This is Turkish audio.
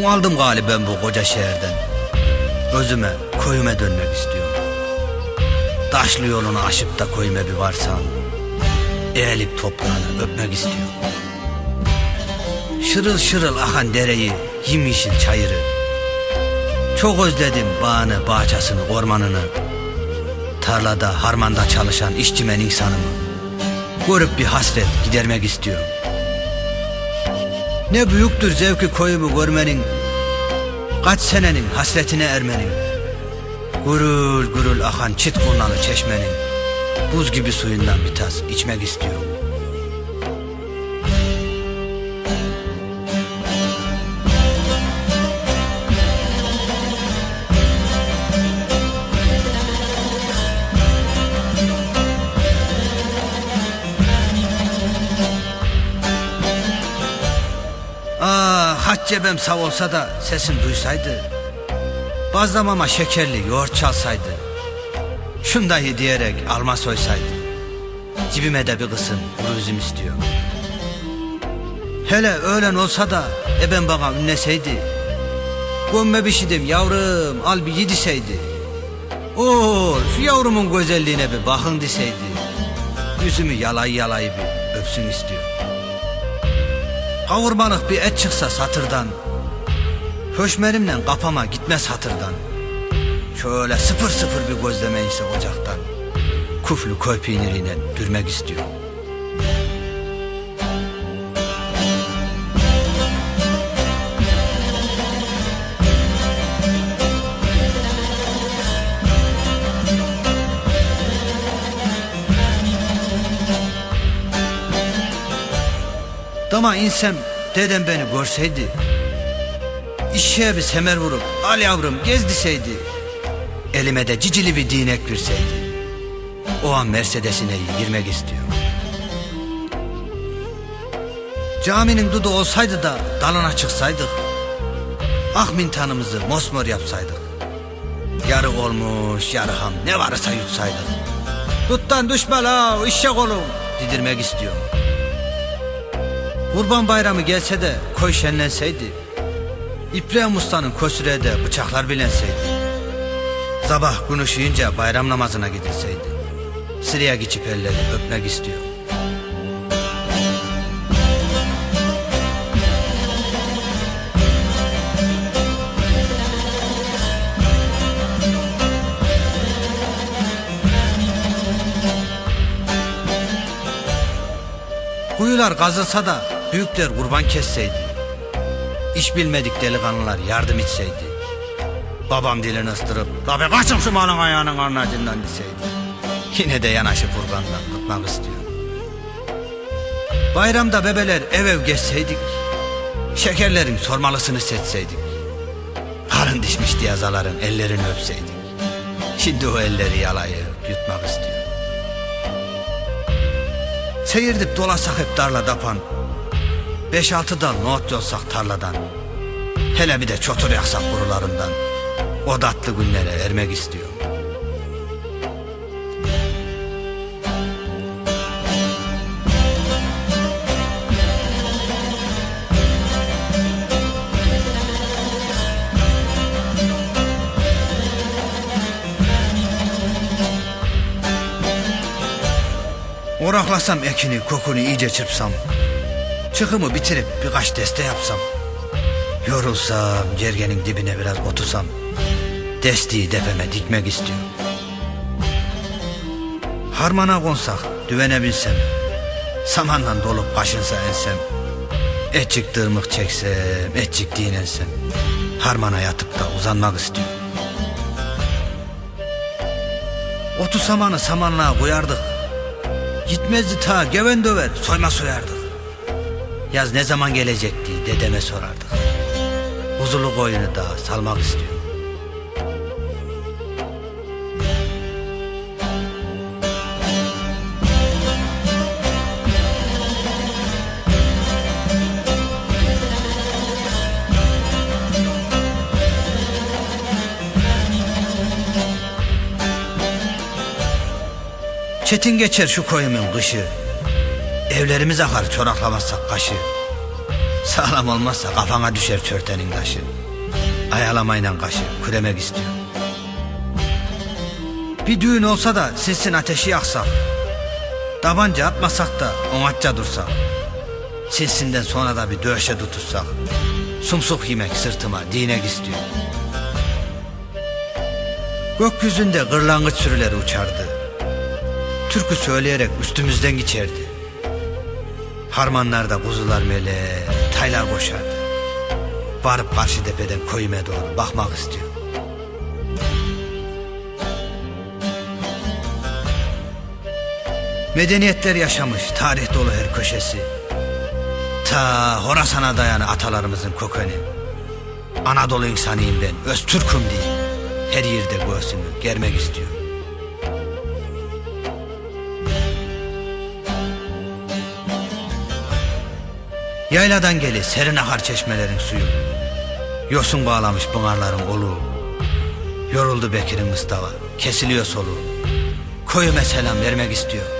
Bunaldım galiba ben bu koca şehirden. Özüme, köyüme dönmek istiyorum. Taşlı yolunu aşıp da köyüme bir varsam. Eğilip toprağını öpmek istiyorum. Şırıl şırıl akan dereyi, yimyeşil çayırı. Çok özledim bağını, bahçesini, ormanını. Tarlada, harmanda çalışan işçimen insanımı. Görüp bir hasret gidermek istiyorum. Ne büyüktür zevki koyumu görmenin Kaç senenin hasretine ermenin. Gurul gurul akan çit kurnalı çeşmenin Buz gibi suyundan bir tas içmek istiyorum haç cebem sağ olsa da sesim duysaydı Bazlamama şekerli yoğurt çalsaydı Şundayı diyerek alma soysaydı Cibime de bir kısım kuru üzüm istiyor. Hele öğlen olsa da eben bana ünleseydi Gömme bir şeydim yavrum al bir yediseydi Oo, şu yavrumun güzelliğine bir bakın deseydi Yüzümü yalay yalay bir öpsün istiyor Kavurmalık bir et çıksa satırdan Höşmerimle kapama gitmez hatırdan. Şöyle sıfır sıfır bir gözleme ise ocaktan Kuflu koy peyniriyle dürmek istiyor Dama insem dedem beni görseydi İşe bir semer vurup al yavrum gez deseydi Elime de cicili bir dinek verseydi O an Mercedes'ine girmek istiyor Caminin dudu olsaydı da dalına çıksaydık Ah mintanımızı mosmor yapsaydık Yarı olmuş yarı ham ne varsa yutsaydık. Tuttan düşme la işe olun Didirmek istiyorum Kurban bayramı gelse de koy şenlenseydi İbrahim Usta'nın kösüre de bıçaklar bilenseydi Sabah gün ışıyınca bayram namazına gidilseydi Sıraya geçip elleri öpmek istiyor. Kuyular kazılsa da büyükler kurban kesseydi İş bilmedik delikanlılar yardım etseydi Babam dilini ıstırıp Tabi kaçın şu malın ayağının karnacından deseydi Yine de yanaşıp kurbandan tutmak istiyor Bayramda bebeler ev ev geçseydik Şekerlerin sormalısını seçseydik Karın dişmiş diyazaların ellerini öpseydik Şimdi o elleri yalayıp yutmak istiyor Seyirdik dolasak hep darla dapan Beş altı dal nohut yolsak tarladan Hele bir de çotur yaksak kurularından O tatlı günlere ermek istiyor Oraklasam ekini kokunu iyice çırpsam Çıkımı bitirip birkaç deste yapsam. Yorulsam gergenin dibine biraz otursam Destiği depeme dikmek istiyorum. Harmana konsak düvene binsem Samanla dolup kaşınsa ensem Etçik dırmık çeksem etçik dinlensem Harmana yatıp da uzanmak istiyorum. Otu samanı samanlığa koyardık. Gitmezdi ta geven döver soyma soyardık Yaz ne zaman gelecekti dedeme sorardık. Huzurlu koyunu da salmak istiyorum. Çetin geçer şu koyumun kışı Evlerimiz akar çoraklamazsak kaşı Sağlam olmazsa kafana düşer çörtenin taşı ayalamayla kaşı küremek istiyor. Bir düğün olsa da sesin ateşi yaksak. Tabanca atmasak da onatça dursak. Sesinden sonra da bir döşe tutuşsak. Sumsuk yemek sırtıma dinek istiyor. Gökyüzünde kırlangıç sürüleri uçardı. Türkü söyleyerek üstümüzden geçerdi. Harmanlarda kuzular mele, taylar koşardı. Varıp karşı tepeden koyume doğru bakmak istiyor. Medeniyetler yaşamış tarih dolu her köşesi. Ta Horasan'a dayanı atalarımızın kökeni. Anadolu insanıyım ben, Öztürk'üm diye. Her yerde göğsümü germek istiyor. Yayladan geli serin akar çeşmelerin suyu. Yosun bağlamış pınarların oluğu. Yoruldu Bekir'in Mustafa, kesiliyor soluğu. Koyume selam vermek istiyor.